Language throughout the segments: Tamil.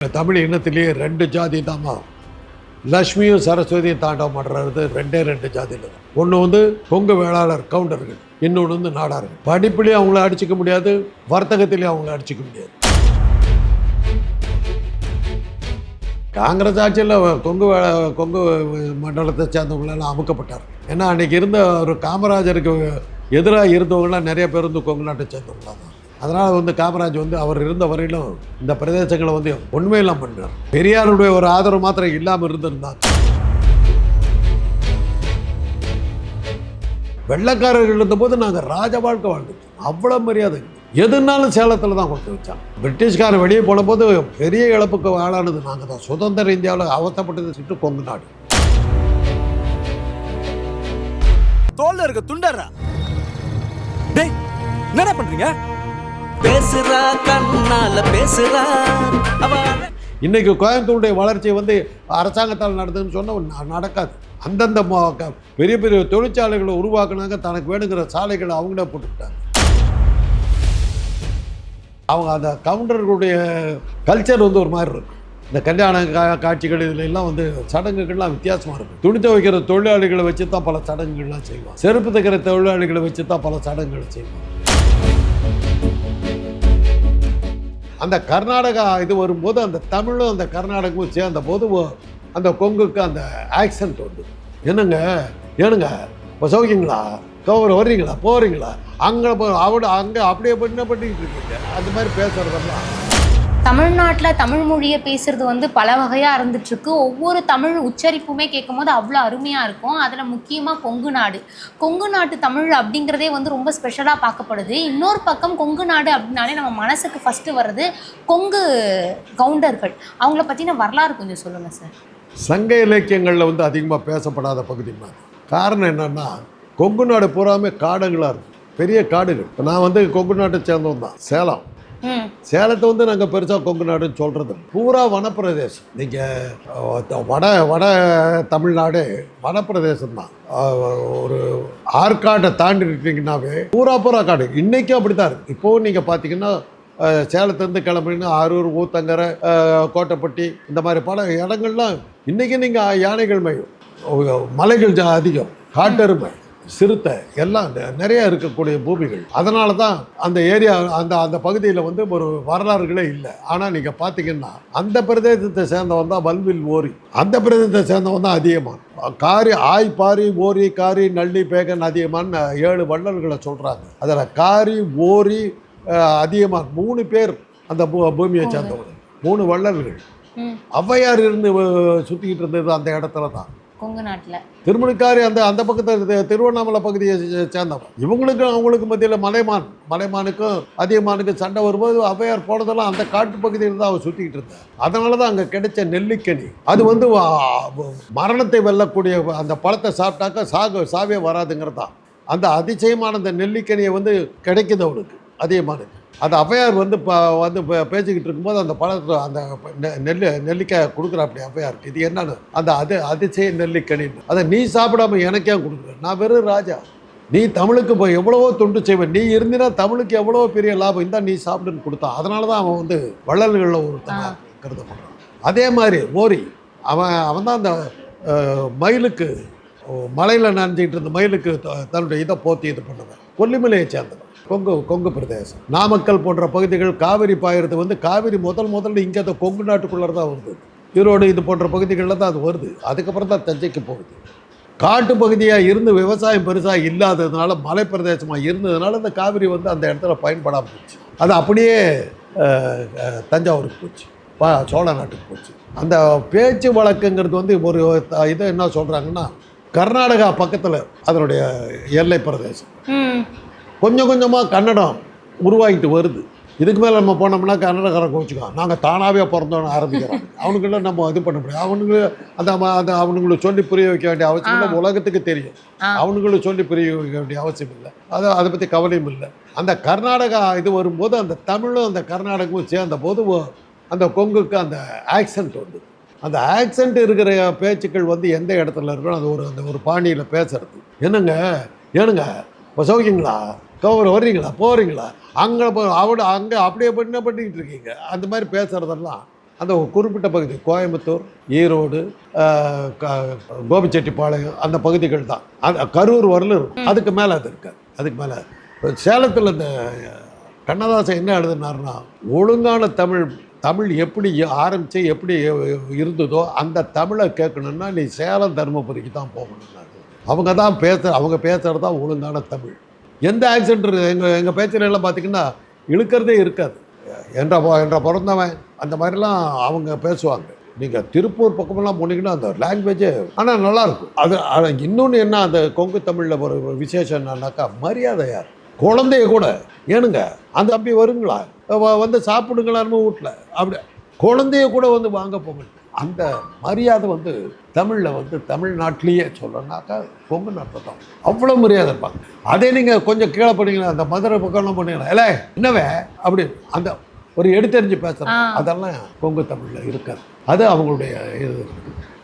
தமிழ் இனத்திலேயே ரெண்டு ஜாதி தாமா லக்ஷ்மியும் சரஸ்வதியும் தாண்டவம் பண்ணுறது ரெண்டே ரெண்டு ஜாதியில் தான் ஒன்று வந்து கொங்கு வேளாளர் கவுண்டர்கள் இன்னொன்று வந்து நாடார்கள். படிப்புலேயும் அவங்கள அடிச்சுக்க முடியாது வர்த்தகத்திலையும் அவங்கள அடிச்சுக்க முடியாது. காங்கிரஸ் ஆட்சியில் கொங்கு கொங்கு மண்டலத்தை சேர்ந்தவங்களெல்லாம் அமுக்கப்பட்டார் ஏன்னா அன்றைக்கி இருந்த ஒரு காமராஜருக்கு எதிராக இருந்தவங்களாம் நிறைய பேர் வந்து கொங்கு நாட்டை சேர்ந்தவங்களா தான் அதனால் வந்து காமராஜ் வந்து அவர் இருந்த வரையிலும் இந்த பிரதேசங்களை வந்து உண்மையெல்லாம் பண்ணார் பெரியாருடைய ஒரு ஆதரவு மாத்திரம் இல்லாமல் இருந்திருந்தாங்க வெள்ளக்காரர்கள் இருந்தபோது நாங்கள் ராஜ வாழ்க்கை வாழ்ந்துட்டோம். அவ்வளோ மரியாதை. எதுனாலும் சேலத்தில் தான் கொடுத்து வச்சாங்க. பிரிட்டிஷ்காரன் வெளியே போனபோது பெரிய இழப்புக்கு ஆளானது நாங்கள் தான் சுதந்திர இந்தியாவில் அவசப்பட்டது சுட்டு கொங்கு நாடு. தோல்ல இருக்க துண்டர்ரா டேய் என்னடா பண்றீங்க? பேசுறா கண்ணால பேசுறா. இன்னைக்கு கோயம்புத்தூருடைய வளர்ச்சி வந்து அரசாங்கத்தால் நடந்ததுன்னு சொன்னால் நடக்காது. அந்தந்த பெரிய பெரிய தொழிற்சாலைகளை உருவாக்குனாங்க. தனக்கு வேணுங்கிற சாலைகளை அவங்களே போட்டுக்கிட்டாங்க. அவங்க அந்த கவுண்டர்களுடைய கல்ச்சர் வந்து ஒரு மாதிரி இருக்கும். இந்த கல்யாண கா காட்சிகள் இதுல எல்லாம் வந்து சடங்குகள்லாம் வித்தியாசமாக இருக்கும். துணி துவைக்கிற தொழிலாளிகளை வச்சு தான் பல சடங்குகள்லாம் செய்வோம் செருப்பு தைக்கிற தொழிலாளிகளை வச்சு தான் பல சடங்குகள் செய்வோம் அந்த கர்நாடகா இது வரும்போது அந்த தமிழும் அந்த கர்நாடகமும் சேர்ந்த போது அந்த கொங்குக்கு அந்த ஆக்சன்ட் வந்து என்னங்க? ஏனுங்க இப்போ சௌக்கியங்களா? கவர் வர்றீங்களா? போகிறீங்களா அங்கே போ அவட அங்கே அப்படியே என்ன பண்ணிக்கிட்டு இருக்கீங்க. அந்த மாதிரி பேசுகிறதெல்லாம் தமிழ்நாட்டில் தமிழ் மொழியை பேசுறது வந்து பல வகையாக இருந்துட்டுருக்கு. ஒவ்வொரு தமிழ் உச்சரிப்புமே கேட்கும்போது அவ்வளோ அருமையாக இருக்கும். அதில் முக்கியமாக கொங்கு நாடு. கொங்கு நாட்டு தமிழ் அப்படிங்கிறதே வந்து ரொம்ப ஸ்பெஷலாக பார்க்கப்படுது. இன்னொரு பக்கம் கொங்கு நாடு அப்படின்னாலே நம்ம மனசுக்கு ஃபஸ்ட்டு வர்றது கொங்கு கவுண்டர்கள். அவங்கள பற்றின வரலாறு கொஞ்சம் சொல்லுங்கள் சார் சங்க இலக்கியங்களில் வந்து அதிகமாக பேசப்படாத பகுதி மாதிரி. காரணம் என்னென்னா கொங்கு நாடு பூராமே காடுகளாக இருக்கும். பெரிய காடுகள். இப்போ நான் வந்து கொங்கு நாட்டை சேர்ந்தவன் தான் சேலம். சேலத்தை வந்து நாங்கள் பெருசாக கொங்கு நாடுன்னு சொல்கிறது பூரா வனப்பிரதேசம். நீங்கள் வட வட தமிழ்நாடு வனப்பிரதேசம் தான். ஒரு ஆற்காட்டை தாண்டி இருக்கீங்கன்னாவே பூரா பூரா காடு. இன்றைக்கும் அப்படி தான் இருக்குது இப்போவும் நீங்கள் பார்த்தீங்கன்னா சேலத்துலேருந்து கிளம்புனீங்கன்னா அரூர் ஊத்தங்கரை கோட்டைப்பட்டி இந்த மாதிரி பல இடங்கள்லாம் இன்றைக்கி நீங்கள் யானைகள் மையம். மலைகள் அதிகம். காட்டெருமை. சிறுத்தை எல்லாம் நிறைய இருக்கக்கூடிய பூமிகள். அதனால தான் அந்த ஏரியா அந்த அந்த பகுதியில் வந்து ஒரு வரலாறுகளே இல்லை. ஆனால் நீங்கள் பார்த்தீங்கன்னா அந்த பிரதேசத்தை சேர்ந்தவன் தான் வல்வில் ஓரி. அந்த பிரதேசத்தை சேர்ந்தவன் தான் அதியமான். காரி ஆய் பாரி ஓரி காரி நள்ளி பேகன் அதியமான் ஏழு வள்ளல்களை சொல்கிறாங்க அதில் காரி ஓரி அதியமான் மூணு பேர் அந்த பூமியை சேர்ந்தவங்க. மூணு வள்ளல்கள். ஔவையார் இருந்து அஹ், சுத்திக்கிட்டு இருந்தது அந்த இடத்துல தான் கொங்கு நாட்டில். திருமணிக்காரி அந்த அந்த பக்கத்தில் திருவண்ணாமலை பகுதியை சே- சேர்ந்தவன் இவங்களுக்கும் அவங்களுக்கு மத்தியில் மலைமான் மலைமானுக்கும் அதியமானுக்கும் சண்டை வரும்போது அவையார் போனதெல்லாம் அந்த காட்டு பகுதியில் தான் அவன் சுற்றிக்கிட்டு இருந்தான் அதனால தான் அங்கே கிடைச்ச நெல்லிக்கனி. அது வந்து மரணத்தை வெல்லக்கூடிய அந்த பழத்தை சாப்பிட்டாக்கா சாகு சாவே வராதுங்கிறது. தான் அந்த அதிசயமான அந்த நெல்லிக்கனியை வந்து கிடைக்குது அவனுக்கு அதியமானுக்கு. அது ஔவையார் வந்து ப வந்து பே- பேசிக்கிட்டு இருக்கும்போது அந்த பழத்தை அந்த நெல்லி நெல்லிக்காய் கொடுக்குறாப்படி ஔவையாருக்கு இது என்னன்னு? அந்த அது அதிசய நெல்லிக்கனின்னு அதை நீ சாப்பிடாம எனக்கே கொடுக்குற? நான் வெறும் ராஜா. நீ தமிழுக்கு இப்போ எவ்வளவோ தொண்டு செய்வேன் நீ இருந்தினா தமிழுக்கு எவ்வளவோ பெரிய லாபம். இந்தா நீ சாப்பிடுன்னு கொடுத்தான். அதனால தான் அவன் வந்து வள்ளல்களில் ஒருத்தனாக கருதப்படுறான் அதே மாதிரி ஓரி அவன் அவன் தான் அந்த மயிலுக்கு மலையில் நனைஞ்சிக்கிட்டு இருந்த மயிலுக்கு தன்னுடைய இதை போத்தி இது பண்ணவன். கொல்லிமலையை சேர்ந்தவன். கொங்கு கொங்கு பிரதேசம். நாமக்கல் போன்ற பகுதிகள் காவிரி பாயிறது வந்து காவிரி முதல் முதல்ல இங்கே அந்த கொங்கு நாட்டுக்குள்ளே தான் வருது ஈரோடு இது போன்ற பகுதிகளில் தான் அது வருது. அதுக்கப்புறம் தான் தஞ்சைக்கு போகுது. காட்டு பகுதியாக இருந்து விவசாயம் பெருசாக இல்லாததுனால மலைப்பிரதேசமாக இருந்ததுனால இந்த காவிரி வந்து அந்த இடத்துல பயன்படாமல் போச்சு. அது அப்படியே தஞ்சாவூருக்கு போச்சு. பா சோழ நாட்டுக்கு போச்சு. அந்த பேச்சு வழக்குங்கிறது வந்து ஒரு இதை என்ன சொல்கிறாங்கன்னா கர்நாடகா பக்கத்தில் அதனுடைய எல்லை பிரதேசம். கொஞ்சம் கொஞ்சமாக கன்னடம் உருவாகிட்டு வருது. இதுக்கு மேலே நம்ம போனோம்னா கன்னடக்காரன் கோச்சுக்கான் நாங்கள் தானாகவே பிறந்தோன்னு ஆரம்பிக்கிறோம். அவனுக்குள்ள நம்ம இது பண்ண முடியாது. அவனுக்கு அந்த அந்த அவனுங்களுக்கு சொல்லி புரிய வைக்க வேண்டிய அவசியம் இல்லை. உலகத்துக்கு தெரியும். ஆ. அவனுங்களுக்கு சொல்லி புரிய வைக்க வேண்டிய அவசியம் இல்லை. அதை அதை பற்றி கவலையும் இல்லை. அந்த கர்நாடகா இது வரும்போது அந்த தமிழும் அந்த கர்நாடகமும் சேர்ந்த போது அந்த கொங்குக்கு அந்த ஆக்சென்ட் வந்து அந்த ஆக்சென்ட் இருக்கிற பேச்சுக்கள் வந்து எந்த இடத்துல இருக்கோ அது ஒரு அந்த ஒரு பாணியில் பேசுறது. என்னங்க? ஏனுங்க? இப்போ சௌக்கியங்களா? கவர் வர்றீங்களா? போகிறீங்களா அங்கே போ அவட அங்கே அப்படியே பண்ண பண்ணிக்கிட்டு இருக்கீங்க? அந்த மாதிரி பேசுகிறதெல்லாம் அந்த குறிப்பிட்ட பகுதி கோயம்புத்தூர் ஈரோடு கோபிச்செட்டிப்பாளையம் அந்த பகுதிகள் தான். அது கரூர் வரலும் இருக்கும் அதுக்கு மேலே அது இருக்காது அதுக்கு மேலே சேலத்தில் இந்த கண்ணதாசன் என்ன எழுதினார்னா ஒழுங்கான தமிழ் தமிழ் எப்படி ஆரம்பித்து எப்படி இருந்ததோ அந்த தமிழை கேட்கணுன்னா நீ சேலம் தருமபுரிக்கு தான் போகணும்னாரு. அவங்க தான் பேச அவங்க பேசுகிறது தான் ஒழுங்கான தமிழ். எந்த ஆக்சிடென்ட் இருக்குது எங்கள் எங்கள் பேச்சில் பார்த்தீங்கன்னா இழுக்கிறதே இருக்காது. என்ற என்ற பிறந்தவன் அந்த மாதிரிலாம் அவங்க பேசுவாங்க. நீங்கள் திருப்பூர் பக்கமெல்லாம் போனீங்கன்னா அந்த லாங்குவேஜே ஆனால் நல்லாயிருக்கும். அது அது இன்னொன்று என்ன அந்த கொங்கு தமிழில் ஒரு விசேஷம் என்னன்னாக்கா மரியாதையார் குழந்தைய கூட. ஏனுங்க அந்த தம்பி வருங்களா? வந்து சாப்பிடுங்களான்னு வீட்டில் அப்படி குழந்தைய கூட வந்து வாங்க போங்க அந்த மரியாதை வந்து தமிழில் வந்து தமிழ்நாட்டிலேயே சொல்லணும்னாக்கா கொங்கு நாட்டில் தான் அவ்வளோ மரியாதை இருப்பாங்க. அதே நீங்கள் கொஞ்சம் கீழே போனீங்கன்னா அந்த மதுரை பக்கம்லாம் போனீங்கன்னா இல்லை என்னவே? அப்படி அந்த ஒரு எடுத்தெறிஞ்சு பேசுகிறோம் ஆ. அதெல்லாம் கொங்கு தமிழில் இருக்காது. அது அவங்களுடைய இது.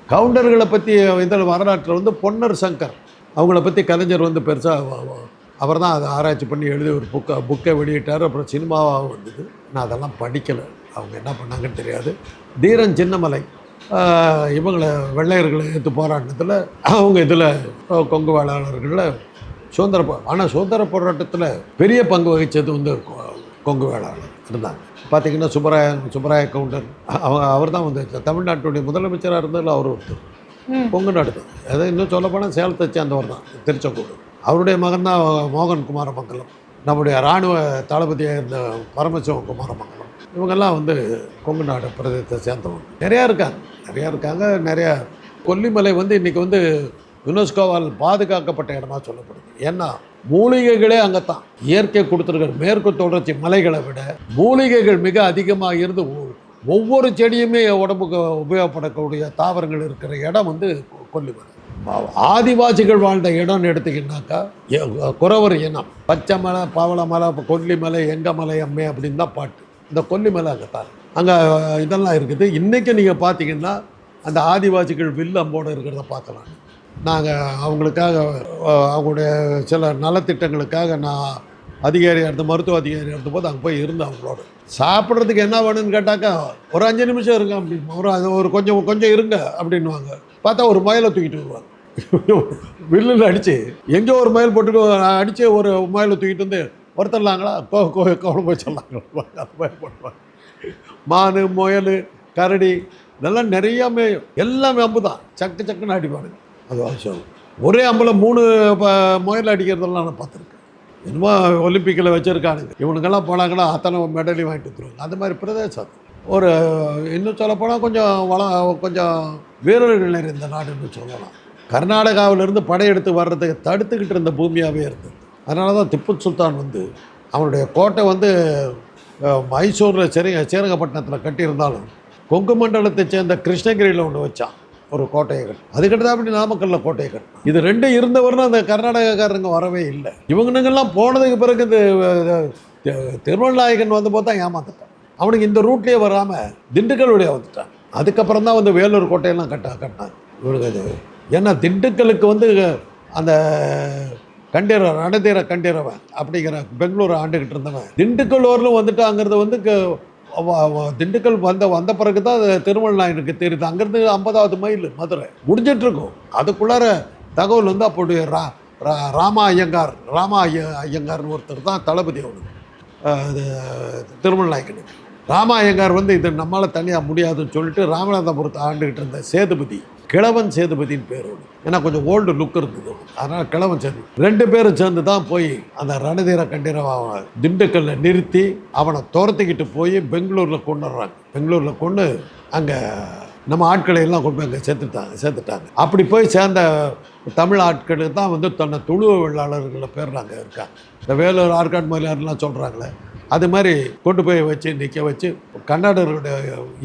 கவுண்டர்களை பற்றி இதில் வரலாற்றில் வந்து பொன்னர் சங்கர் அவங்கள பற்றி கலைஞர் வந்து பெருசாக அவர் தான் அதை ஆராய்ச்சி பண்ணி எழுதி ஒரு புக்கை புக்கை வெளியிட்டார். அப்புறம் சினிமாவாக வந்தது. நான் அதெல்லாம் படிக்கலை. அவங்க என்ன பண்ணாங்கன்னு தெரியாது. தீரன் சின்னமலை இவங்களை வெள்ளையர்களை எடுத்து போராட்டத்தில் அவங்க இதில் கொங்கு வேளாளர்களில் சுதந்திர ஆனால் சுதந்திர போராட்டத்தில் பெரிய பங்கு வகித்தது வந்து கொங்கு வேளாளர் இருந்தாங்க பார்த்தீங்கன்னா சுப்பராய சுப்பராய கவுண்டர் அவங்க அவர் தான் வந்து தமிழ்நாட்டுடைய முதலமைச்சராக இருந்ததில் அவர் ஒருத்தர். கொங்கு நாடு அதை இன்னும் சொல்லப்போனால் சேலத்தை சேர்ந்தவர் தான் திருச்செங்கோடு. அவருடைய மகன் தான் மோகன் குமாரமங்கலம் நம்முடைய இராணுவ தளபதியாக இருந்த பரமசிவம் குமாரமங்கலம் இவங்கெல்லாம் வந்து கொங்கு நாடு பிரதேசத்தை சேர்ந்தவங்க. நிறையா இருக்காங்க. நிறையா இருக்காங்க. நிறையா கொல்லிமலை வந்து இன்றைக்கி வந்து யுனெஸ்கோவால் பாதுகாக்கப்பட்ட இடமா சொல்லப்படுது. ஏன்னா மூலிகைகளே அங்கே தான் இயற்கை கொடுத்துருக்கிற மேற்கு தொடர்ச்சி மலைகளை விட மூலிகைகள் மிக அதிகமாக இருந்து ஒவ்வொரு செடியுமே உடம்புக்கு உபயோகப்படக்கூடிய தாவரங்கள் இருக்கிற இடம் வந்து கொ- கொல்லிமலை. ஆதிவாசிகள் வாழ்ந்த இடம்னு எடுத்துக்கிட்டாக்கா எ- குறவர் இனம். பச்சை மலை பவள மலை கொல்லிமலை எங்க மலை அம்மே அப்படின்னு தான் பாட்டு. இந்த கொல்லிமலை அங்கே தான் அங்கே இதெல்லாம் இருக்குது. இன்றைக்கி நீங்கள் பார்த்தீங்கன்னா அந்த ஆதிவாசிகள் வில் அம்போடு இருக்கிறத பார்க்கலாம். நாங்கள் அவங்களுக்காக அவங்களுடைய சில நலத்திட்டங்களுக்காக நான் அதிகாரியாக இருந்த மருத்துவ அதிகாரியாக இருந்தபோது அங்கே போய் இருந்தேன் அவங்களோட. சாப்பிட்றதுக்கு என்ன வேணும்னு கேட்டாக்கா ஒரு அஞ்சு நிமிஷம் இருங்க அப்படின்னு ஒரு அது ஒரு கொஞ்சம் கொஞ்சம் இருங்க அப்படின்னுவாங்க. பார்த்தா ஒரு மயிலை தூக்கிட்டு வருவாங்க. வில்லில் அடித்து எங்கேயோ ஒரு மயில் போட்டுட்டு அடித்து ஒரு மயிலை தூக்கிட்டு வந்து ஒருத்தர்லாங்களா? கோ கோ குழம்பு போய் சொல்லாங்களா? பயப்படுவாங்க மானு முயல் கரடி இதெல்லாம் நிறைய மேயும். எல்லாமே அம்பு தான் சக்கு சக்குன்னு அடிப்பானுங்க. அது அவசியம் ஒரே அம்பில் மூணு ப முயல் அடிக்கிறதெல்லாம் நான் பார்த்துருக்கேன். என்னமோ ஒலிம்பிக்கில் வச்சுருக்கானுங்க. இவனுங்கெல்லாம் போனாங்கன்னா அத்தனை மெடலையும் வாங்கிட்டு வந்துருவாங்க. அந்த மாதிரி பிரதேசம். அது. ஒரு இன்னும் சொல்லப்போனால் கொஞ்சம் வள கொஞ்சம் வீரர்கள் நிறைந்த நாடுன்னு சொல்லலாம். கர்நாடகாவிலிருந்து படையெடுத்து வர்றதுக்கு தடுத்துக்கிட்டு இருந்த பூமியாகவே இருந்தது. அதனால தான் திப்பு சுல்தான் வந்து அவனுடைய கோட்டை வந்து மைசூரில் சரி சேரங்கப்பட்டினத்தில் கட்டியிருந்தாலும் கொங்கு மண்டலத்தை சேர்ந்த கிருஷ்ணகிரியில் ஒன்று வச்சான் ஒரு கோட்டையை கட்டு அதுக்கிட்ட அப்படி நாமக்கல்ல கோட்டையை கட்டு இது ரெண்டும் இருந்தவர்னு அந்த கர்நாடகக்காரங்க வரவே இல்லை. இவங்கனுங்கெல்லாம் போனதுக்கு பிறகு இந்த அஹ், திருவண்ணாயகன் வந்தபோது தான் ஏமாந்துட்டான் அவனுக்கு இந்த ரூட்லேயே வராமல் திண்டுக்கல் வழியாக வந்துட்டான். அதுக்கப்புறம் தான் வந்து வேலூர் கோட்டையெல்லாம் கட்ட கட்டினாங்க. இவனுக்கு அது ஏன்னா திண்டுக்கலுக்கு வந்து அந்த கண்டீர ரணதீர கண்டீரவன் அப்படிங்கிற பெங்களூர் ஆண்டுகிட்டு இருந்தவன். திண்டுக்கல் வரலும் வந்துட்டாங்கிறது வந்து திண்டுக்கல் வந்த வந்த பிறகு தான் திருமல் நாயனுக்கு தெரியுது. அங்கேருந்து ஐம்பதாவது மைல் மதுரை. முடிஞ்சிட்டு இருக்கும் அதுக்குள்ளார தகவல் வந்து அப்போடைய ரா ரா- ராமா ஐயங்கார் ராமா ஐய ஐயங்கார்னு ஒருத்தர் தான் தளபதி அவனுக்கு திருமல் நாயக்கனுக்கு ராமா ஐயங்கார் வந்து இது நம்மளால் தனியாக முடியாதுன்னு சொல்லிட்டு ராமநாதபுரத்தை ஆண்டுகிட்டு இருந்த சேதுபதி. கிழவன் சேதுபதியின் பேர் ஏன்னா கொஞ்சம் ஓல்டு லுக் இருந்தது. அதனால் கிழவன் சேதுபதி ரெண்டு பேரும் சேர்ந்து தான் போய் அந்த ரணதீர கண்டீரவ அவன் திண்டுக்கல்ல நிறுத்தி அவனை துரத்திக்கிட்டு போய் பெங்களூரில் கொண்டு வர்றாங்க பெங்களூரில் கொண்டு அங்கே நம்ம ஆட்களை எல்லாம் கொண்டு போய் அங்கே சேர்த்துட்டாங்க சேர்த்துட்டாங்க. அப்படி போய் சேர்ந்த தமிழ் ஆட்களுக்கு தான் வந்து தன்னை துளுவ வெள்ளாளர்களை பேர் நாங்கள் இருக்காங்க. இந்த வேலூர் ஆற்காடு மலையார்லாம் சொல்கிறாங்களே அது மாதிரி கொண்டு போய் வச்சு நிற்க வச்சு கன்னடர்களுடைய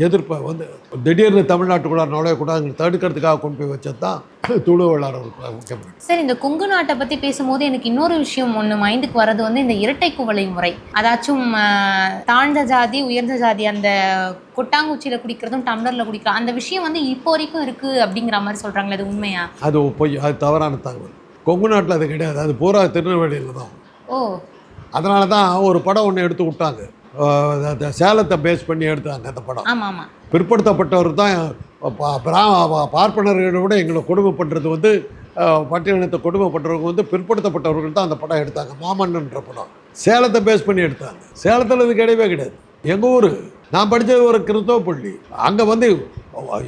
எதிர்ப்பை வந்து திடீர்னு தமிழ்நாட்டுக்குள்ள நுழையக்கூடாது தடுக்கிறதுக்காக கொண்டு போய் வச்சது தான் துளுவ வெள்ளாளர் முக்கியமான சார் இந்த கொங்கு நாட்டை பற்றி பேசும்போது எனக்கு இன்னொரு விஷயம் ஒன்று மைண்டுக்கு வர்றது வந்து இந்த இரட்டை குவளை முறை. அதாச்சும் தாழ்ந்த ஜாதி உயர்ந்த ஜாதி அந்த கொட்டாங்குச்சியில் குடிக்கிறதும் டம்ளரில் குடிக்கிறோம் அந்த விஷயம் வந்து இப்போ வரைக்கும் இருக்குது அப்படிங்கிற மாதிரி சொல்கிறாங்களே அது உண்மையா? அது பொய் அது தவறான தகவல். கொங்கு நாட்டில் அது கிடையாது. அது பூரா திருநெல்வேலியில் தான் ஓ. அதனால தான் ஒரு படம் ஒன்று எடுத்து விட்டாங்க. சேலத்தை பேஸ் பண்ணி எடுத்தாங்க அந்த படம். பிற்படுத்தப்பட்டவர் தான் பார்ப்பனர்களை விட எங்களை கொடுமைப்படுறது வந்து பட்டியலினத்தை கொடுமைப்பட்டவங்க வந்து பிற்படுத்தப்பட்டவர்கள் தான் அந்த படம் எடுத்தாங்க. மாமன்னன்ற படம். சேலத்தை பேஸ் பண்ணி எடுத்தாங்க. சேலத்தில் இது கிடையவே கிடையாது. எங்கள் ஊர்? நான் படித்தது ஒரு கிறிஸ்தவ பள்ளி. அங்கே வந்து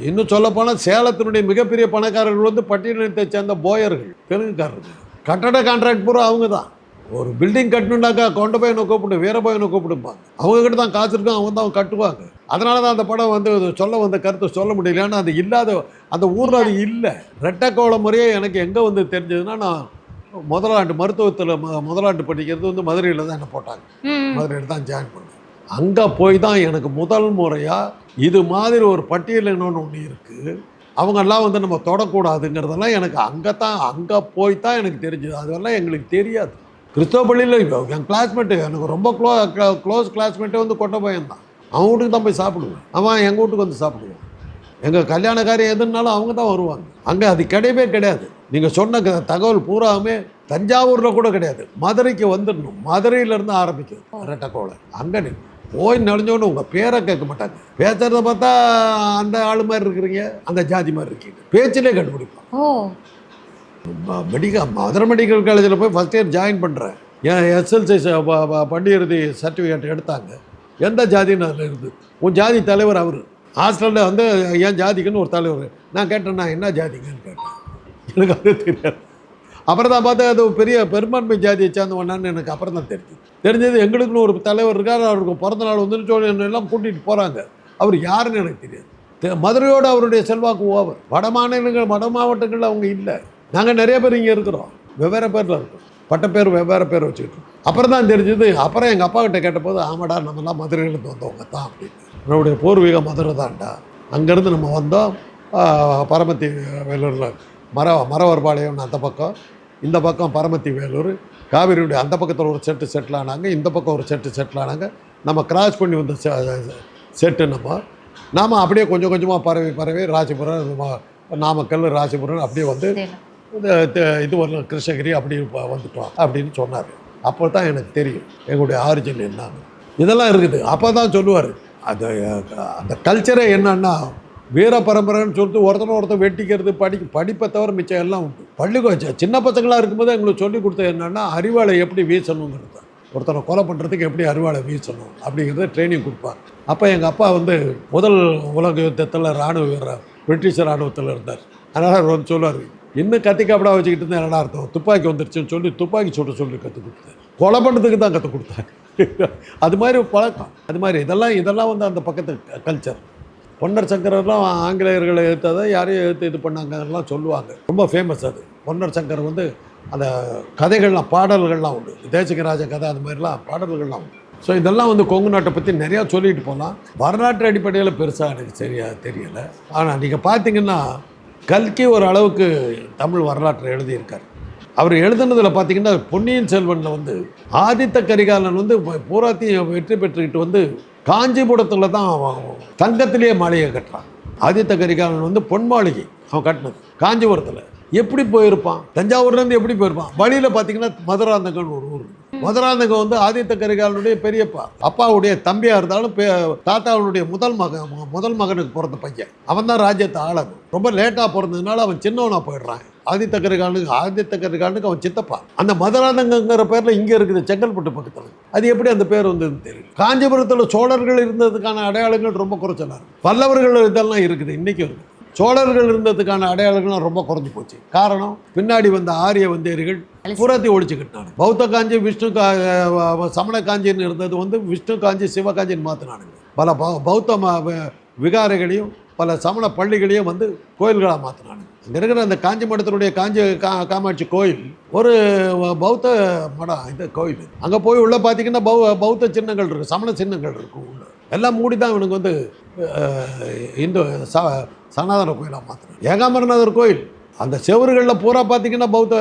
இன்னும் சொல்லப்போனால் சேலத்தினுடைய மிகப்பெரிய பணக்காரர்கள் வந்து பட்டியலினத்தை சேர்ந்த போயர்கள் தெலுங்குக்காரர்கள். கட்டட கான்ட்ராக்ட் பூரா அவங்க தான் ஒரு பில்டிங் கட்டணுன்னாக்கா கொண்ட பையனை கூப்பிட்டு கூப்பிடுப்பாங்க அவங்க கிட்ட தான் காசு இருக்கும் அவங்க தான் கட்டுவாங்க. அதனால தான் அந்த படம் வந்து சொல்ல வந்த கருத்தை சொல்ல முடியல. ஏன்னா அது இல்லாத அந்த ஊரில் அது இல்லை. ரெட்டக்கோள முறையே எனக்கு எங்கே வந்து தெரிஞ்சதுன்னா நான் முதலாண்டு மருத்துவத்தில் ம முதலாண்டு படிக்கிறது வந்து மதுரையில் தான் என்ன போட்டாங்க. மதுரையில் தான் ஜாயின் பண்ணேன். அங்கே போய் தான் எனக்கு முதல் முறையாக இது மாதிரி ஒரு பட்டியலினம்னு ஒன்று இருக்குது அவங்கெல்லாம் வந்து நம்ம தொடக்கூடாதுங்கிறதெல்லாம் எனக்கு அங்கே தான் அங்கே போய் தான் எனக்கு தெரிஞ்சது. அதெல்லாம் எங்களுக்கு தெரியாது. கிறிஸ்தவ பள்ளியில் என் கிளாஸ்மேட்டு எனக்கு ரொம்ப க்ளோ க்ளோஸ் கிளாஸ்மேட்டே வந்து கொட்டை பையன் தான். அவன் வீட்டுக்கு தான் போய் சாப்பிடுவேன். அவன் எங்கள் வீட்டுக்கு வந்து சாப்பிடுவான். எங்கள் கல்யாணக்காரியம் எதுனாலும் அவங்க தான் வருவாங்க. அங்கே அது கிடையவே கிடையாது. நீங்கள் சொன்ன தகவல் பூராவுமே தஞ்சாவூரில் கூட கிடையாது. மதுரைக்கு வந்துடணும். மதுரையிலேருந்து ஆரம்பிக்கும் ரெட்டக்கோளை அங்கே நீ போய் நுழைஞ்சோன்னு உங்கள் பேரை கேட்க மாட்டாங்க. பேசுகிறத பார்த்தா அந்த ஆள் மாதிரி இருக்கிறீங்க. அந்த ஜாதி மாதிரி இருக்கீங்க. பேச்சிலே கண்டுபிடிப்பான். மெடிக்கல் மதுரை மெடிக்கல் காலேஜில் போய் ஃபஸ்ட் இயர் ஜாயின் பண்ணுறேன் என் எஸ்எல்சி பண்டிகை சர்டிஃபிகேட் எடுத்தாங்க. எந்த ஜாதின்னு அதில் இருந்து. உன் ஜாதி தலைவர் அவர். ஹாஸ்டலில் வந்து என் ஜாதிக்குன்னு ஒரு தலைவர். நான் கேட்டேன் நான் என்ன ஜாதிங்கன்னு கேட்டேன். எனக்கு அது தெரியாது. அப்புறம் தான் பார்த்தா அது பெரிய பெரும்பான்மை ஜாதியை சேர்ந்தவனான்னு எனக்கு அப்புறம் தான் தெரியும் தெரிஞ்சது எங்களுக்குன்னு ஒரு தலைவர் இருக்கார் அவருக்கு பிறந்த நாள் வந்துன்னு சொல்லி எல்லாம் கூட்டிகிட்டு போகிறாங்க அவர் யாருன்னு எனக்கு தெரியாது. தெ- அவருடைய செல்வாக்கு ஓவர். வட மாநிலங்கள் வட மாவட்டங்களில் அவங்க இல்லை. நாங்கள் நிறைய பேர் இங்கே இருக்கிறோம். வெவ்வேறு பேரில் இருக்கோம். பட்ட பேர் வெவ்வேறு பேர் வச்சுக்கிட்டோம் அப்புறம் தான் தெரிஞ்சது அப்புறம் எங்கள் அப்பா கிட்ட கேட்டபோது ஆமாடா நம்மலாம் மதுரையிலேருந்து வந்தவங்க தான் அப்படின்னு. நம்மளுடைய பூர்வீக மதுரை தான்டா. அங்கேருந்து நம்ம வந்தோம். பரமத்தி வேலூரில் மர மரவர்பாளையம் அந்த பக்கம். இந்த பக்கம் பரமத்தி வேலூர் காவிரியுடைய அந்த பக்கத்தில் ஒரு செட்டு செட்டில் ஆனாங்க. இந்த பக்கம் ஒரு செட்டு செட்டில் ஆனாங்க. நம்ம கிராஸ் பண்ணி வந்த செட்டு நம்ம. நாம் அப்படியே கொஞ்சம் கொஞ்சமாக பரவி பரவி ராசிபுரம் நாமக்கல் ராசிபுரம் அப்படியே வந்து இது வரலாம் கிருஷ்ணகிரி அப்படி ப- வந்துட்டோம் அப்படின்னு சொன்னார். அப்போ தான் எனக்கு தெரியும் எங்களுடைய ஆரிஜின் என்னன்னு. இதெல்லாம் இருக்குது. அப்போ தான் சொல்லுவார். அது அந்த கல்ச்சரே என்னன்னா வீர பரம்பரைன்னு சொல்லிட்டு ஒருத்தனை ஒருத்தன் வெட்டிக்கிறது படி படிப்பை தவிர மிச்சம் எல்லாம் உண்டு. பள்ளி சின்ன பசங்களாக இருக்கும்போது எங்களுக்கு சொல்லிக் கொடுத்தது என்னென்னா அறிவாளை எப்படி வீசணுங்கிறது. ஒருத்தனை கொலை பண்ணுறதுக்கு எப்படி அறிவாளை வீசணும் அப்படிங்கிறத ட்ரைனிங் கொடுப்பார் அப்போ எங்கள் அப்பா வந்து முதல் உலக யுத்தத்தில் இராணுவ வீரர் பிரிட்டிஷ் இராணுவத்தில் இருந்தார். அதனால் அவர் வந்து சொல்லுவார் இன்னும் கத்திக்காப்படா வச்சுக்கிட்டு இருந்தால் என்ன அர்த்தம்? துப்பாக்கி வந்துருச்சுன்னு சொல்லி துப்பாக்கி சுட சொல்லி கற்றுக் கொடுத்தேன். கொலை பண்ணுறதுக்கு தான் கற்றுக் கொடுத்தாங்க அது மாதிரி பழக்கம். அது மாதிரி இதெல்லாம் இதெல்லாம் வந்து அந்த பக்கத்து கல்ச்சர் பொன்னர் சங்கரெல்லாம் ஆங்கிலேயர்களை எதிர்த்ததை யாரையும் எதிர்த்து இது பண்ணாங்கலாம் சொல்லுவாங்க. ரொம்ப ஃபேமஸ் அது. பொன்னர் சங்கர் வந்து அந்த கதைகள்லாம் பாடல்கள்லாம் உண்டு. தேசிகராஜ கதை அது மாதிரிலாம் பாடல்கள்லாம் உண்டு. ஸோ இதெல்லாம் வந்து கொங்கு நாட்டை பற்றி நிறையா சொல்லிட்டு போகலாம். வரலாற்று அடிப்படையில் பெருசாக எனக்கு சரியா தெரியலை. ஆனால் நீங்கள் பார்த்தீங்கன்னா கல்கி ஒரு அளவுக்கு தமிழ் வரலாற்றை எழுதியிருக்கார். அவர் எழுதுனதில் பார்த்தீங்கன்னா பொன்னியின் செல்வனில் வந்து ஆதித்த கரிகாலன் வந்து பூராத்தையும் வெற்றி பெற்றுக்கிட்டு வந்து காஞ்சிபுரத்தில் தான் தங்கத்திலேயே மாளிகை கட்டுறான். ஆதித்த கரிகாலன் வந்து பொன் மாளிகை அவன் கட்டினது. காஞ்சிபுரத்தில். எப்படி போயிருப்பான்? தஞ்சாவூர்லேருந்து எப்படி போயிருப்பான்? வழியில் பார்த்தீங்கன்னா மதுராந்தகன் ஒரு ஊர். மதுராந்தகம் வந்து ஆதித்த கரிகாலனுடைய பெரியப்பா. அப்பாவுடைய தம்பியாக இருந்தாலும் தாத்தாவுடைய முதல் மகன் முதல் மகனுக்கு பிறந்த பையன். அவன் தான் ராஜ்யத்தை ஆளது ரொம்ப லேட்டாக பிறந்ததுனால அவன் சின்னவனா போயிடுறான். ஆதித்த கரிகாலனுக்கு ஆதித்த கரிகாலனுக்கு அவன் சித்தப்பா. அந்த மதுராந்தகங்கிற பேரில் இங்கே இருக்குது செங்கல்பட்டு பக்கத்தில். அது எப்படி அந்த பேர் வந்ததுன்னு தெரியல. காஞ்சிபுரத்தில் சோழர்கள் இருந்ததுக்கான அடையாளங்கள் ரொம்ப குறைச்சலா பல்லவர்கள் இதெல்லாம் இருக்குது இன்றைக்கும் இருக்குது சோழர்கள் இருந்ததுக்கான அடையாளங்கள்லாம் ரொம்ப குறைஞ்சி போச்சு. காரணம் பின்னாடி வந்த ஆரிய வந்தேரிகள் புறத்தை ஒழிச்சுக்கிட்டாங்க. பௌத்த காஞ்சி விஷ்ணு கா சமண காஞ்சின்னு இருந்தது வந்து விஷ்ணு காஞ்சி சிவகாஞ்சின்னு மாற்றினானுங்க பல பௌ- பௌத்த விகாரைகளையும் பல சமண பள்ளிகளையும் வந்து கோயில்களாக மாற்றினானுங்க இங்கே இருக்கிற அந்த காஞ்சி மடத்தினுடைய காஞ்சி கா காமாட்சி கோயில் ஒரு பௌத்த மடம் இது கோயில் அங்கே போய் உள்ள பார்த்தீங்கன்னா பௌ பௌத்த சின்னங்கள் இருக்குது சமண சின்னங்கள் இருக்கும் எல்லாம் மூடி தான் இவனுக்கு வந்து இந்து சா சனாதன கோயிலாக மாற்றினாங்க ஏகாம்பரநாதர் கோயில். அந்த செவறுகளில் பூரா பார்த்தீங்கன்னா பௌத்த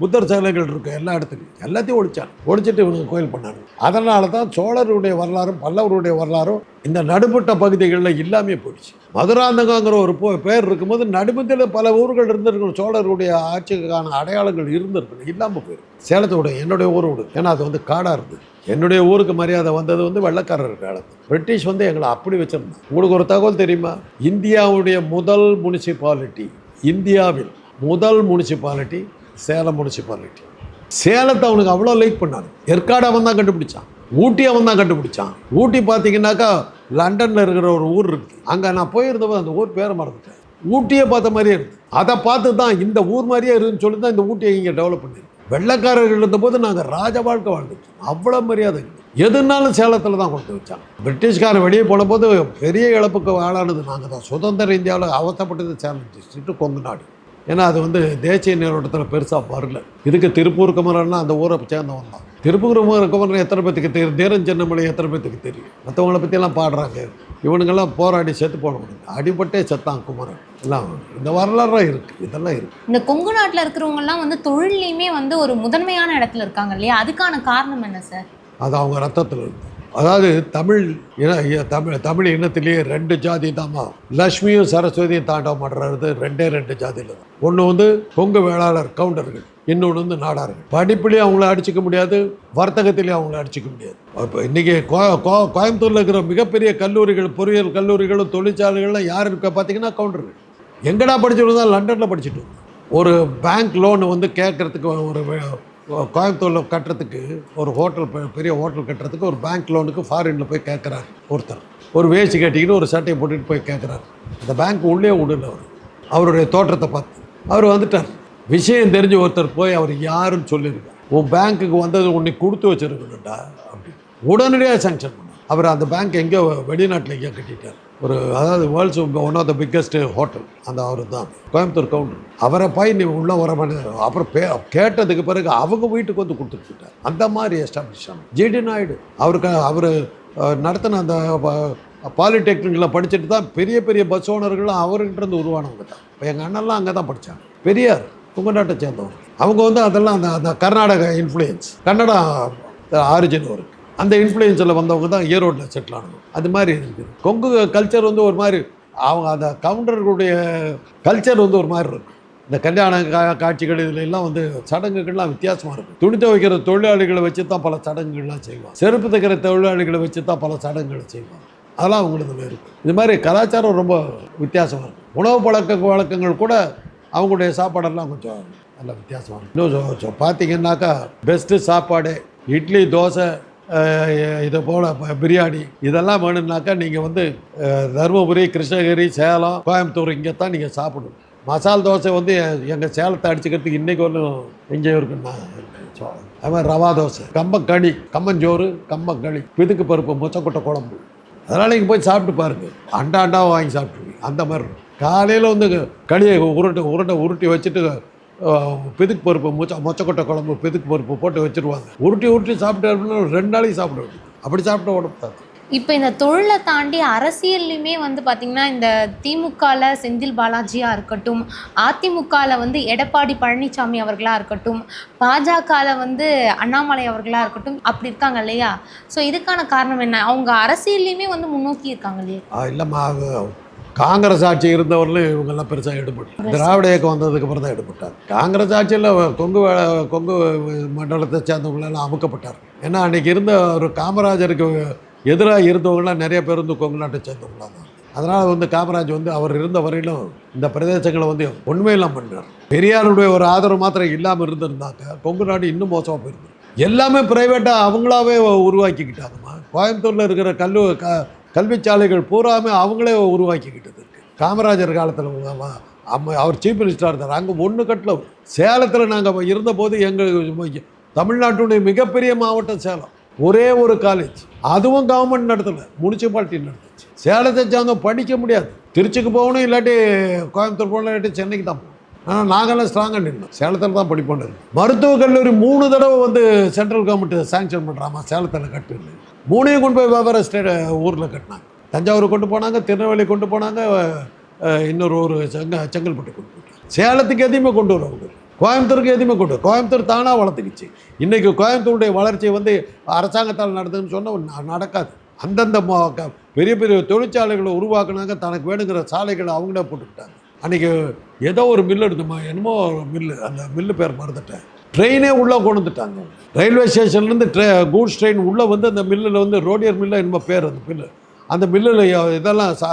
புத்தர் சிலைகள் இருக்குது எல்லா இடத்துலையும் எல்லாத்தையும் ஒழிச்சாங்க ஒழிச்சிட்டு இவங்க கோயில் பண்ணாங்க அதனால தான் சோழருடைய வரலாறும் பல்லவருடைய வரலாறும் இந்த நடுப்பட்ட பகுதிகளில் இல்லாமே போயிடுச்சு. மதுராந்தகங்கிற ஒரு பேர் இருக்கும்போது நடுமத்தில் பல ஊர்கள் இருந்திருக்கணும் சோழருடைய ஆட்சிக்கான அடையாளங்கள் இருந்திருக்கணும் இல்லாமல் போயிடும். சேலத்தோட என்னுடைய ஊரோடு ஏன்னா அது வந்து காடாக இருந்தது என்னுடைய ஊருக்கு மரியாதை வந்தது வந்து வெள்ளக்காரர் காலத்து. பிரிட்டிஷ் வந்து எங்களை அப்படி வச்சுருந்தாங்க. உங்களுக்கு ஒரு தகவல் தெரியுமா? இந்தியாவுடைய முதல் முனிசிபாலிட்டி இந்தியாவில் முதல் முனிசிபாலிட்டி சேலம் முனிசிபாலிட்டி. சேலத்தை அவனுக்கு அவ்வளோ லைக் பண்ணான் ஏற்காடு அவன் தான் கண்டுபிடிச்சான். ஊட்டி அவன் தான் கண்டுபிடிச்சான். ஊட்டி பார்த்தீங்கன்னாக்கா லண்டனில் இருக்கிற ஒரு ஊர் இருக்குது அங்கே நான் போயிருந்தப்போ அந்த ஊர் பேரை மறந்துட்டேன். ஊட்டியை பார்த்த மாதிரியே இருக்குது அதை பார்த்து தான் இந்த ஊர் மாதிரியே இருக்குன்னு சொல்லி தான் இந்த ஊட்டியை இங்கே டெவலப் பண்ணியிருக்கோம் வெள்ளைக்காரர்கள் இருந்தபோது நாங்கள் ராஜ வாழ்க்கை வாழ்ந்துட்டோம். அவ்வளோ மரியாதை. எதுனாலும் சேலத்தில் தான் கொடுத்து வச்சாங்க. பிரிட்டிஷ்காரன் வெளியே போனபோது பெரிய இழப்புக்கு ஆளானது நாங்கள் தான். சுதந்திர இந்தியாவில் அவசப்பட்டது சேலம் டிஸ்ட்ரிக்ட் கொங்கு நாடு ஏன்னா அது வந்து தேசிய நீரோட்டத்தில் பெருசாக வரல. இதுக்கு திருப்பூர் குமரன்னா அந்த ஊரை சேர்ந்தவன் தான். திருப்பூர் குமர குமரன் எத்தனை பேத்துக்கு தெரியும் தீரன் சின்னமலை எத்தனை பேத்துக்கு தெரியும். மற்றவங்கள பற்றியெல்லாம் பாடுறாங்க. இவனுங்கெல்லாம் போராடி செத்து போட முடியும் அடிபட்டே செத்தான் குமரன். எல்லாம் இந்த வரலாறுலாம் இருக்குது இதெல்லாம் இருக்குது இந்த கொங்கு நாட்டில் இருக்கிறவங்கலாம் வந்து தொழிலையுமே வந்து ஒரு முதன்மையான இடத்துல இருக்காங்க இல்லையா? அதுக்கான காரணம் என்ன சார்? அது அவங்க ரத்தத்தில் இருக்கும் அதாவது தமிழ் இன தமிழ் தமிழ் இனத்திலேயே ரெண்டு ஜாதி தாம்மா. லக்ஷ்மியும் சரஸ்வதியும் தாண்டவம் பண்ணுறது ரெண்டே ரெண்டு ஜாதியில் தான். ஒன்று வந்து கொங்கு வேளாளர் கவுண்டர்கள் இன்னொன்று வந்து நாடார்கள். படிப்புலேயும் அவங்கள அடிச்சுக்க முடியாது வர்த்தகத்திலையும் அவங்கள அடிச்சுக்க முடியாது. இப்போ இன்றைக்கி கோ கோயம்புத்தூரில் இருக்கிற மிகப்பெரிய கல்லூரிகள் பொறியியல் கல்லூரிகளும் தொழிற்சாலைகள்லாம் யார் இருக்க பார்த்தீங்கன்னா கவுண்டர்கள். எங்கடா படிச்சுட்டு தான் லண்டனில் படிச்சுட்டு ஒரு பேங்க் லோன் வந்து கேட்குறதுக்கு ஒரு கோயம்புத்தூரில் கட்டுறதுக்கு ஒரு ஹோட்டல் பெ- பெரிய ஹோட்டல் கட்டுறதுக்கு ஒரு பேங்க் லோனுக்கு ஃபாரினில் போய் கேட்குறாரு ஒருத்தர். ஒரு வேஷ்டி கட்டிக்கிட்டு ஒரு சட்டையை போட்டுட்டு போய் கேட்குறாரு அந்த பேங்க் உள்ளே விடல அவர். அவருடைய தோற்றத்தை பார்த்து. அவர் வந்துட்டார். விஷயம் தெரிஞ்ச ஒருத்தர் போய் அவர் யாருன்னு சொல்லியிருக்கார். உன் பேங்க்குக்கு வந்தது உன்னை கொடுத்து வச்சுருக்கணும்டா அப்படி உடனடியாக சேங்ஷன் பண்ணார். அவர் அந்த பேங்க் எங்கேயோ வெளிநாட்டில் எங்கேயோ கட்டிட்டார். ஒரு அதாவது world's one of the biggest hotel அந்த அவர் தான். கோயம்புத்தூர் கவுண்டர் அவரை போய் நீ உள்ளே வர மாட்டேன் அப்புறம் பே கேட்டதுக்கு பிறகு அவங்க வீட்டுக்கு வந்து கொடுத்துட்டு அந்த மாதிரி எஸ்டாப்ளிஷ் ஆனது. ஜிடி நாயுடு. அவருக்கு அவர் நடத்தின அந்த பாலிடெக்னிக்கில் படிச்சுட்டு தான் பெரிய பெரிய பஸ் ஓனர்கள்லாம் அவர்கிட்ட இருந்து உருவானவங்க தான். இப்போ எங்கள் அண்ணன்லாம் அங்கே தான் படித்தாங்க பெரியார் குங்கநாட்டை சேர்ந்தவர். அவங்க வந்து அதெல்லாம் அந்த அந்த கர்நாடக இன்ஃப்ளூயன்ஸ் கன்னடா ஆரிஜின் இருக்கு. அந்த இன்ஃப்ளூயன்ஸில் வந்தவங்க தான் ஈரோட்டில் செட்டில் ஆனவங்க அது மாதிரி இருக்குது கொங்கு கல்ச்சர் வந்து ஒரு மாதிரி அவங்க அந்த கவுண்டர்களுடைய கல்ச்சர் வந்து ஒரு மாதிரி இருக்கும். இந்த கல்யாண கா காட்சிகள் இதுல எல்லாம் வந்து சடங்குகள்லாம் வித்தியாசமாக இருக்கும். துணி துவைக்கிற தொழிலாளிகளை வச்சு தான் பல சடங்குகள்லாம் செய்வாங்க. செருப்பு தைக்கிற தொழிலாளிகளை வச்சு தான் பல சடங்குகளை செய்வாங்க. அதெல்லாம் அவங்களுக்கு இருக்கும். இது மாதிரி கலாச்சாரம் ரொம்ப வித்தியாசமாக இருக்கும். உணவு பழக்க வழக்கங்கள் கூட அவங்களுடைய சாப்பாடெல்லாம் கொஞ்சம் நல்ல வித்தியாசமாக இருக்கும். இன்னும் பார்த்தீங்கன்னாக்கா பெஸ்ட்டு சாப்பாடு இட்லி தோசை இதை போல் பிரியாணி இதெல்லாம் வேணும்னாக்கா நீங்கள் வந்து தருமபுரி கிருஷ்ணகிரி சேலம் கோயம்புத்தூர் இங்கே தான் நீங்கள் சாப்பிடணும். மசால் தோசை வந்து எங்கள் சேலத்தை அடிச்சுக்கிறதுக்கு இன்றைக்கி ஒன்றும் எங்கேயும் இருக்குன்னா அது மாதிரி ரவா தோசை கம்பங்களி கம்மஞ்சோறு கம்பங்களி பிதுக்கு பருப்பு மொச்சக்கொட்டை குழம்பு. அதனால் இங்கே போய் சாப்பிட்டு பாருங்க. அண்டா அண்டாவை வாங்கி சாப்பிட்ருவீங்க அந்த மாதிரி. காலையில் வந்து களியை உருட்டை உருண்டை உருட்டி வச்சுட்டு பிதுக்கு பருப்பு மொச்ச மொச்சக்கொட்டை குழம்பு பிதுக்கு பருப்பு போட்டு வச்சுருவாங்க. உருட்டி உருட்டி சாப்பிட்டு அப்படின்னா ரெண்டு நாளைக்கு சாப்பிட வேண்டியது அப்படி சாப்பிட்ட உடம்பு இப்போ இந்த தொழிலை தாண்டி அரசியல்லையுமே வந்து பார்த்திங்கன்னா இந்த திமுகவில் செந்தில் பாலாஜியாக இருக்கட்டும் அதிமுகவில் வந்து எடப்பாடி பழனிசாமி அவர்களாக இருக்கட்டும் பாஜகவில் வந்து அண்ணாமலை அவர்களாக இருக்கட்டும் அப்படி இருக்காங்க இல்லையா? ஸோ இதுக்கான காரணம் என்ன? அவங்க அரசியல்லையுமே வந்து முன்னோக்கி இருக்காங்க இல்லையா? இல்லைம்மா காங்கிரஸ் ஆட்சி இருந்தவர்களும் இவங்கெல்லாம் பெருசாக எடுபட்டு திராவிட இயக்கம் வந்ததுக்கு அப்புறம் தான் எடுபட்டார் காங்கிரஸ் ஆட்சியில் கொங்கு கொங்கு மண்டலத்தை சேர்ந்தவங்களெல்லாம் அமுக்கப்பட்டார். ஏன்னா அன்றைக்கி இருந்த ஒரு காமராஜருக்கு எதிராக இருந்தவங்களாம் நிறைய பேர் வந்து கொங்கு நாட்டை சேர்ந்தவங்களா தான் அதனால் வந்து காமராஜ் வந்து அவர் இருந்த வரையிலும் இந்த பிரதேசங்களை வந்து உண்மையெல்லாம் பண்ணார். பெரியாருடைய ஒரு ஆதரவு மாத்திரம் இல்லாமல் இருந்திருந்தாக்க கொங்கு நாடு இன்னும் மோசமாக போயிருந்தது எல்லாமே ப்ரைவேட்டாக அவங்களாவே உருவாக்கிக்கிட்டாங்கம்மா. கோயம்புத்தூரில் இருக்கிற கல்லு க கல்விச்சாலைகள் பூராமே அவங்களே உருவாக்கிக்கிட்டது காமராஜர் காலத்தில் அம்ம அவர் சீஃப் மினிஸ்டராக இருந்தார். அங்கே ஒன்று கட்டல. சேலத்தில் நாங்கள் இருந்தபோது எங்கள் தமிழ்நாட்டுடைய மிகப்பெரிய மாவட்டம் சேலம். ஒரே ஒரு காலேஜ் அதுவும் கவர்மெண்ட் நடத்தலை. முனிசிபாலிட்டி நடத்துச்சு சேலத்தை சேர்ந்த படிக்க முடியாது. திருச்சிக்கு போகணும் இல்லாட்டி கோயம்புத்தூர் போகணும் இல்லாட்டி சென்னைக்கு தான் போகணும். ஆனால் நாங்கள்லாம் ஸ்ட்ராங்காக நின்னோம். சேலத்தில் தான் படிப்போம் மருத்துவக் கல்லூரி மூணு தடவை வந்து சென்ட்ரல் கவர்மெண்ட் சாங்ஷன் பண்ணுறாமா சேலத்தில் கட்டு மூணையும் கொண்டு போய் வெவ்வேறு ஸ்டேட் ஊரில் கட்டினாங்க. தஞ்சாவூர் கொண்டு போனாங்க திருநெல்வேலி கொண்டு போனாங்க இன்னொரு ஒரு செங்க செங்கல்பட்டு கொண்டு போயிட்டாங்க. சேலத்துக்கு எதையுமே கொண்டு வரவங்க கோயம்புத்தூருக்கு எதுவுமே கொண்டு வர கோயம்புத்தூர் தானாக வளர்த்துக்கிச்சு. இன்றைக்கி கோயம்புத்தூருடைய வளர்ச்சி வந்து அரசாங்கத்தால் நடந்ததுன்னு சொன்னால் நடக்காது. அந்தந்த பெரிய பெரிய தொழிற்சாலைகளை உருவாக்குனாங்க தனக்கு வேணுங்கிற சாலைகளை அவங்களே போட்டுக்கிட்டாங்க. அன்றைக்கி ஏதோ ஒரு மில்லு எடுத்துமா என்னமோ ஒரு மில்லு அந்த மில்லு பேர் மறந்துட்டேன். ட்ரெயினே உள்ளே கொண்டு வந்துட்டாங்க. ரயில்வே ஸ்டேஷன்லேருந்து ட்ரெ கூட்ஸ் ட்ரெயின் உள்ளே வந்து அந்த மில்லில் வந்து ரோடியர் மில்லு என்னமோ பேர் அந்த மில்லு அந்த மில்லில் இதெல்லாம் சா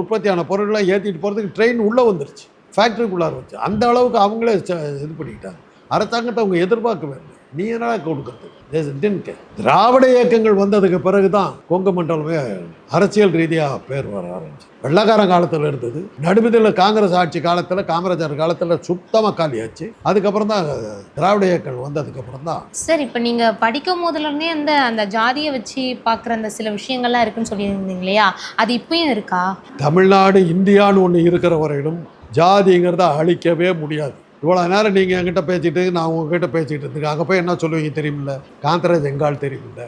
உற்பத்தியான பொருட்கள்லாம் ஏற்றிட்டு போகிறதுக்கு ட்ரெயின் உள்ளே வந்துருச்சு. ஃபேக்ட்ரிக்குள்ளார வச்சு அந்த அளவுக்கு அவங்களே இது பண்ணிக்கிட்டாங்க. அரசாங்கத்தை அவங்க எதிர்பார்க்கவே இல்லை. நீ என்ன கொடுக்குறது. திராவிட இயக்கங்கள் வந்ததுக்கு பிறகு தான் கொங்கு மண்டலமே அரசியல் ரீதியாக பேர் வர ஆரம்பிச்சு வெள்ளக்காரன் காலத்தில் இருந்தது நடுமதில் காங்கிரஸ் ஆட்சி காலத்தில் காமராஜர் காலத்தில் சுத்தமாக காலியாச்சு. அதுக்கப்புறம் தான் திராவிட இயக்கங்கள் வந்ததுக்கப்புறம் தான் சார் இப்போ நீங்கள் படிக்கும் போதுலேருந்தே அந்த அந்த ஜாதியை வச்சு பார்க்குற அந்த சில விஷயங்கள்லாம் இருக்குன்னு சொல்லியிருந்தீங்க இல்லையா? அது இப்பயும் இருக்கா? தமிழ்நாடு இந்தியான்னு ஒன்று இருக்கிற வரையிலும் ஜாதிங்கிறத அழிக்கவே முடியாது. இவ்வளோ நேரம் நீங்கள் என்கிட்ட பேசிட்டு நான் உங்ககிட்ட பேசிக்கிட்டு இருந்துங்க அங்கே போய் என்ன சொல்லுவீங்க தெரியுமில்ல? காந்தராஜ் எங்கால் தெரியுமில்ல?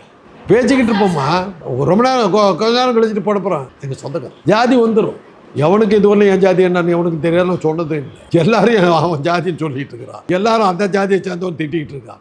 பேசிக்கிட்டு இருப்போம்மா ரொம்ப நேரம் கொஞ்ச நேரம் கழிச்சிட்டு போட எங்கள் சொந்தக்காரன். ஜாதி வந்துடும் எவனுக்கு இது ஒன்றும் என் ஜாதி என்னன்னு எவனுக்கு தெரியாத சொன்னது இல்லை. எல்லாரும் அவன் ஜாதின்னு சொல்லிட்டு இருக்கிறான். எல்லாரும் அந்த ஜாதியை சேர்ந்தவன் திட்டிகிட்டு இருக்கான்.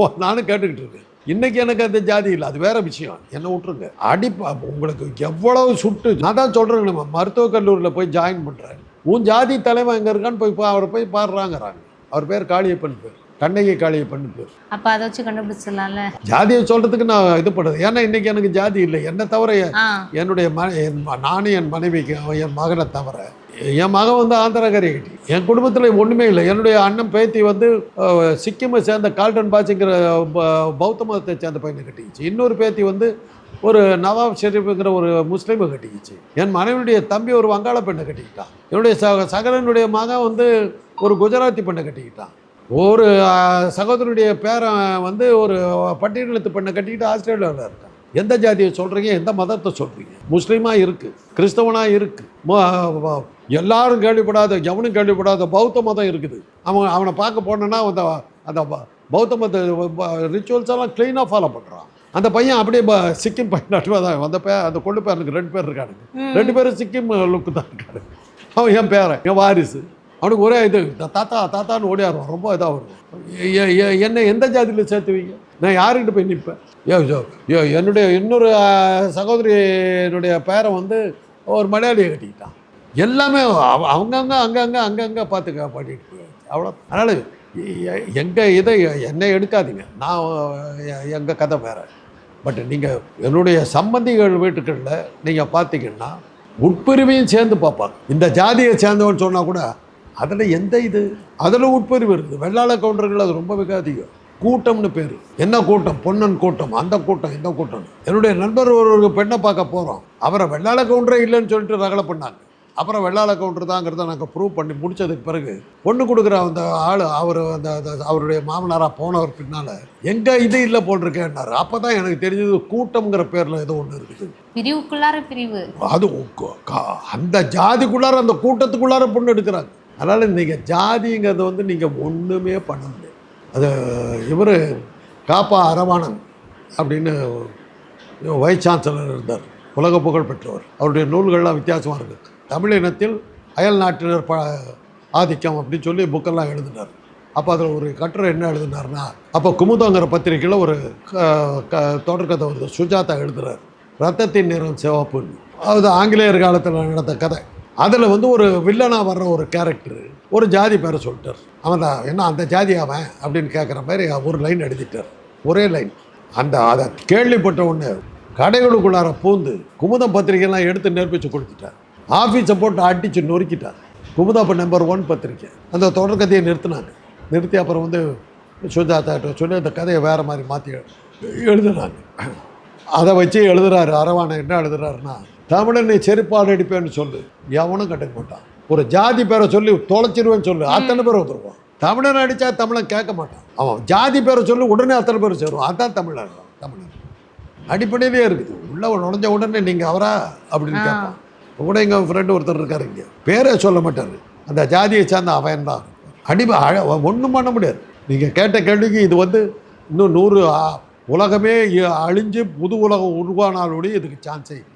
ஓ, நானும் கேட்டுக்கிட்டு இருக்கேன். இன்னைக்கு எனக்கு அந்த ஜாதி இல்லை. அது வேற விஷயம். என்ன விட்டுருங்க. அடிப்பா உங்களுக்கு எவ்வளவு சுட்டு நான் தான் சொல்கிறேங்க நம்ம மருத்துவக் கல்லூரியில் போய் ஜாயின் பண்ணுறேன் உன் ஜாதி தலைவன் எங்கே இருக்கான்னு போய் பா- அவரை போய் பாடுறாங்கிறாங்க. அவர் பேர் காளியப்பன் பேர். கண்ணகி காளியப்பன் பேர். அப்போ அதை வச்சு கண்டுபிடிச்சிடலாம்ல? ஜாதியை சொல்கிறதுக்கு நான் இது பண்ணுறது ஏன்னா இன்னைக்கு எனக்கு ஜாதி இல்லை. என்னை தவிர என்னுடைய ம என் ம- நானும் என் மனைவிக்கு என் மகனை தவிர என் மகன் வந்து ஆந்திரகாரி. கட்டி என் குடும்பத்தில் ஒன்றுமே இல்லை. என்னுடைய அண்ணன் பேத்தி வந்து சிக்கிமை சேர்ந்த கால்டன் பாச்சிங்கிற பௌத்த மதத்தை சேர்ந்த பையனை கட்டிக்கிச்சு. இன்னொரு பேத்தி வந்து ஒரு நவாப் ஷெரீஃபுங்கிற ஒரு முஸ்லீமை கட்டிக்கிச்சு. என் மனைவியுடைய தம்பி ஒரு வங்காள பெண்ணை கட்டிக்கிட்டான். என்னுடைய சக சகலனுடைய மகன் வந்து ஒரு குஜராத்தி பெண்ணை கட்டிக்கிட்டான். ஒரு சகோதரனுடைய பேரன் வந்து ஒரு பட்டியலத்து பெண்ணை கட்டிக்கிட்டு ஆஸ்திரேலியாவில் இருக்கான். எந்த ஜாதியை சொல்கிறீங்க எந்த மதத்தை சொல்கிறீங்க முஸ்லீமாக இருக்குது கிறிஸ்தவனாக இருக்குது எல்லாரும் கேள்விப்படாத எவனும் கேள்விப்படாத பௌத்த மதம் இருக்குது. அவன் அவனை பார்க்க போனோன்னா அந்த அந்த ப- பௌத்த மத ரிச்சுவல்ஸ் எல்லாம் க்ளீனாக ஃபாலோ பண்ணுறான் அந்த பையன் அப்படியே சிக்கிம் பையனாட்டுவா தான் அந்த பே அந்த கொள்ளு பேரனுக்கு ரெண்டு பேர் இருக்கானுங்க. ரெண்டு பேரும் சிக்கிம் லுக்கு தான் இருக்காரு. அவன் என் பேரன் என் வாரிசு. அவனுக்கு ஒரே இது தாத்தா தாத்தான்னு ஓடியாருவான். ரொம்ப இதாக வரும் என்னை எந்த ஜாதியில் சேர்த்துவீங்க? நான் யாருக்கிட்ட போய் நிற்பேன் ஏ ஜோ ஏ என்னுடைய இன்னொரு ஆ, சகோதரியினுடைய பேரன் வந்து ஒரு மலையாளியை கட்டிக்கிட்டான். எல்லாமே அவ- அவங்கங்க அங்கங்கே அங்கங்கே பார்த்துக்க பாடிட்டு போயாச்சு அவ்வளோ. அதனால் எங்கள் இதை என்னை எடுக்காதீங்க. நான் எங்கள் கதை வேறு. பட் நீங்கள் என்னுடைய சம்பந்திகள் வீட்டுகளில் நீங்கள் பார்த்தீங்கன்னா உட்பிரிவையும் சேர்ந்து பார்ப்பாங்க. இந்த ஜாதியை சேர்ந்தவன் சொன்னால் கூட அதில் எந்த இது? அதில் உட்பிரிவு இருக்குது. வெள்ளாள கவுண்டர்கள் அது ரொம்ப மிக அதிகம். கூட்டம்னு பேர். என்ன கூட்டம்? பொன்னன் கூட்டம். அந்த கூட்டம் இந்த கூட்டம். என்னுடைய நண்பர் ஒரு பெண்ணை பார்க்க போகிறோம் அவரை வெள்ளாள கவுண்டரே இல்லைன்னு சொல்லிட்டு ரகலை பண்ணாங்க. அப்புறம் வெள்ளாள கவுண்டர் தாங்கிறத நாங்கள் ப்ரூவ் பண்ணி முடிச்சதுக்கு பிறகு பொண்ணு கொடுக்குற அந்த ஆள் அவர் அந்த அவருடைய மாமனாராக போனவர் பின்னால் எங்கே இது இல்லை போட்டிருக்கேன்னாரு. அப்போ தான் எனக்கு தெரிஞ்சது கூட்டம்ங்கிற பேரில் ஏதோ ஒன்று இருக்குது. பிரிவுக்குள்ளார பிரிவு. அது அந்த ஜாதிக்குள்ளார அந்த கூட்டத்துக்குள்ளார பொண்ணு எடுக்கிறாங்க. அதனால் நீங்கள் ஜாதிங்கிறத வந்து நீங்கள் ஒன்றுமே பண்ண முடியாது. அது இவர் காப்பா அரவாணன் அப்படின்னு வைஸ் சான்சலர் இருந்தார். உலக புகழ் பெற்றவர். அவருடைய நூல்கள்லாம் வித்தியாசமாக இருக்குது தமிழ் இனத்தில் அயல் நாட்டினர் ப ஆதிக்கம் அப்படின்னு சொல்லி புக்கெல்லாம் எழுதினார். அப்போ அதில் ஒரு கட்டுரை என்ன எழுதினார்னா அப்போ குமுதங்கிற பத்திரிக்கையில் ஒரு க- க- தொடர்கதை வருது. சுஜாதா எழுதுறார் ரத்தத்தின் நிறம் சிவப்புன்னு. அது ஆங்கிலேயர் காலத்தில் நடந்த கதை. அதில் வந்து ஒரு வில்லனாக வர்ற ஒரு கேரக்டர் ஒரு ஜாதி பேரை சொல்லிட்டார். அவன் தான் என்ன அந்த ஜாதி அவன்? அப்படின்னு கேட்குற மாதிரி ஒரு லைன் எழுதிட்டார். ஒரே லைன் அந்த அதை கேள்விப்பட்ட உடனே கடைகளுக்குள்ளார பூந்து குமுதம் பத்திரிக்கைலாம் எடுத்து நேர்ப்பிச்சு கொடுத்துட்டார். ஆஃபீஸை போட்டு அடித்து நொறுக்கிட்டார். குமுதா இப்போ நம்பர் ஒன் பத்திரிக்கை. அந்த தொடர்கதையை நிறுத்தினாங்க. நிறுத்தி அப்புறம் வந்து சுஜாதாட்ட சொல்லி அந்த கதையை வேறு மாதிரி மாற்றி எழுதுனாங்க அதை வச்சு எழுதுறாரு. அரவாணன் என்ன எழுதுறாருன்னா தமிழனை செருப்பாடு அடிப்பேன்னு சொல்லு. எவனும் கண்டுக்க மாட்டான். ஒரு ஜாதி பேரை சொல்லி தொலைச்சிருவேன்னு சொல்லு. அத்தனை பேர் வந்துருவான். தமிழன் அடித்தா தமிழன் கேட்க மாட்டான். அவன் ஜாதி பேரை சொல்லி. உடனே அத்தனை பேர் சேருவான் அதான் தமிழன். தமிழன். அடிப்படையிலே இருக்குது. உள்ள நுழைஞ்ச உடனே நீங்கள் அவரா? அப்படின்னு. கேட்பான். கூட எங்கள் ஃப்ரெண்டு ஒருத்தர் இருக்காரு இங்கே. பேரே சொல்ல மாட்டார். அந்த ஜாதியை சார்ந்த அவன் தான். அழ ஒன்றும் பண்ண முடியாது. நீங்கள் கேட்ட கேள்விக்கு இது வந்து இன்னும் நூறு உலகமே அழிஞ்சு புது உலகம் உருவானாலோடய இதுக்கு சான்ஸே இல்லை.